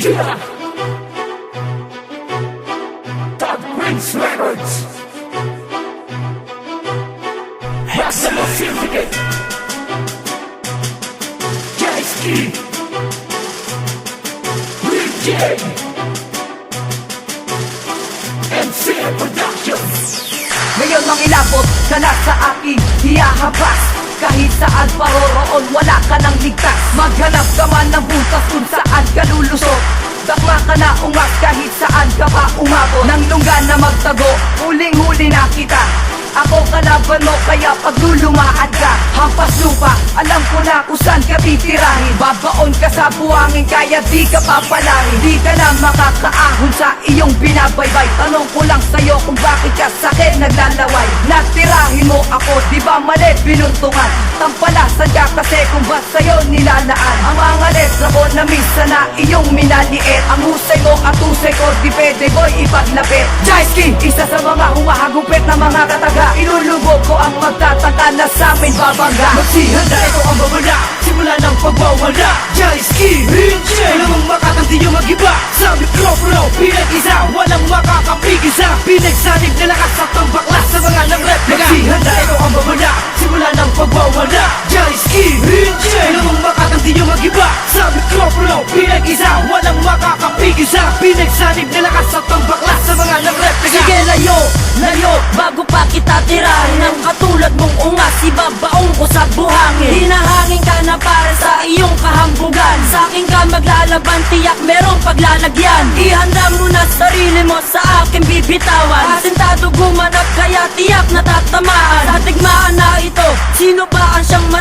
Top Prince Records! Maximum Syndicate! Jaiski! DJ! MCM Productions! Ngayon ang ilapot ka na sa aking hiyahabas Kahit saan paroroon wala ka nang ligtas. Maghanap ka man ng butas kung saan ka lulusot. Dakla ka na ungas kahit saan ka pa umabot. Nang lungga na magtago, huling-huli na kita ako kalaban mo kaya pag lulumaan ka Hampas lupa, alam ko na kung saan ka titirahin. Babaon ka sa buhangin kaya di ka papalarin Di ka na makakaahon sa iyong binabaybay. Tanong ko lang sa'yo kung bakit ka sa akin naglalaway. Natirahin mo ako, di ba mali binuntungan? Tampalasan ka kasi kung ba sa'yo nilalaan. Ang mga letra ko na minsan na iyong minaliit. Ang husay mo at husay ko, di pwede boy ipaglapit. Jaiski, isa sa mga humahagupit na mga kataga Ilulubog ko ang magtataka na sa amin babangga. Magsihanda, ito ang babala Simula ng pagwawala Jaiski, Rinche Alam mong makakanti yung mag-iba. Sa mikropono, pinag-isa. Walang makakapigil sa Pinagsanib na lakas at ang Tirahin Ang katulad mong ungas Ibabaong ko sa buhangin. Hinahangin ka na para sa iyong kahambugan. Sa akin ka maglalaban Tiyak merong paglalagyan. Ihanda mo na sarili mo Sa akin bibitawan. Asintado gumanap Kaya tiyak natatamaan. Sa tigmaan na ito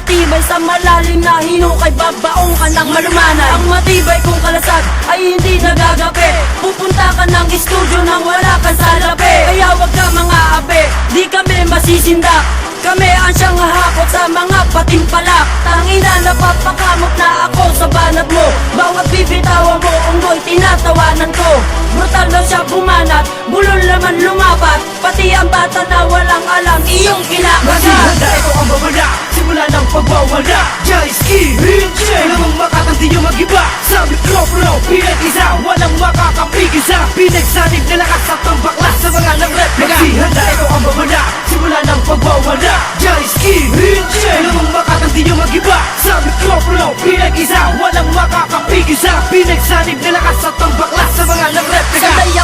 matibay Sa malalim na hinukay Babaong ka ng malumanay. Ang matibay kong kalasag Ay hindi nagagapi. Pupunta ka ng estudyo Nang wala kang salapi Kaya wag ka mga ape Di kami masisindak kami ang siyang hahakot sa mga patimpalak. Tangina napapakamot na ako sa banat mo. Bawat bibitawan mo unggoy tinatawanan ko. Brutal daw siya bumanat Bulol naman lumapat. Pati ang bata na walang alam Iyong kinakagat Magsihanda, ito ang babala Simula ng pagwawala. Jaiski, Rinche Alam mong makakanti yung mag-iba. Sa mikropono, pinag-isa Walang makakapigil sa Pinagsanib na lakas at ang baklas Sa mga ng replika Magsihanda, ito ang babala Simula ng pagwawala Jaiski,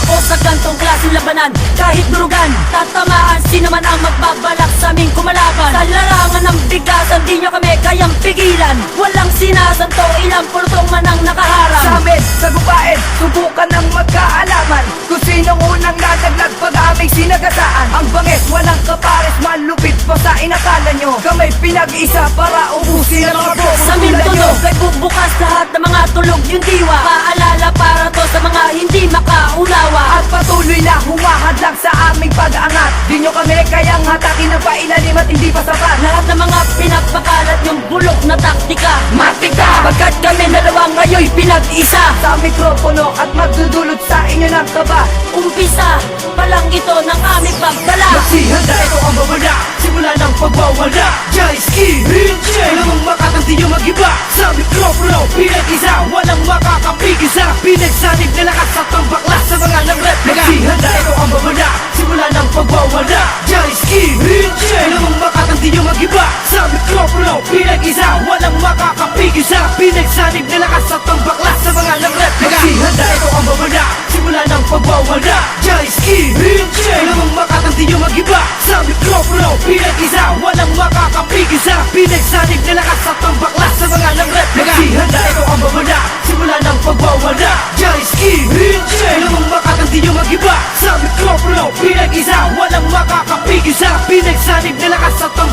ako sa gantong klaseng labanan Kahit durugan, tatamaan Sino man ang magbabalak sa aming kumalaban. Sa larangan ng bigasan Di nyo kami kayang pigilan. Walang sinasanto Ilang pulutong man ang nakaharang. Sa amin, sa gubain Subukan ng magkaalaman. Kung sinong unang lalaglag Pag aming sinagasaan. Ang bangis, walang kapares Malupit pa sa inakala nyo. Kami pinag-isa para ubusin ang mga Sa tulad nyo. tunog ay bubukas lahat ng mga tulog yung diwa hindi makaunawa At patuloy na humahad lang sa aming pag-angat Di nyo kami kayang hatakin ng pailalim at hindi pa sapat. Lahat ng mga pinagpakalat yung bulok na taktika. Matika! Pagkat kami dalawa ngayon pinag-isa. Sa mikropono at magdudulot sa inyo ng kaba Umpisa pa lang ito ng aming pagbala Magsihanda, ito ang babala Simula ng pagwawala. Jaiski, Rinche Alam mong makakanti yung mag-iba. Sa mikropono, pinag-isa Pinagsanib na lakas at ang baklas Sa mga ng replika Magsihanda, ito ang babala. Simula ng pagwawala. Jaiski, Rinche Alam mong makakanti yung mag-iba. Sa mikropono, pinag-isa. Walang makakapigil sa Pinagsanib na lakas at ang baklas Sa mga ng replika Magsihanda, ito ang babala. Simula ng pagwawala. Jaiski, Rinche Alam mong makakanti yung mag-iba. Sa mikropono, pinag-isa. Walang makakapigil sa Pinagsanib na lakas at ang pinag-isa Walang makakapigil sa Pinagsanib na lakas at ang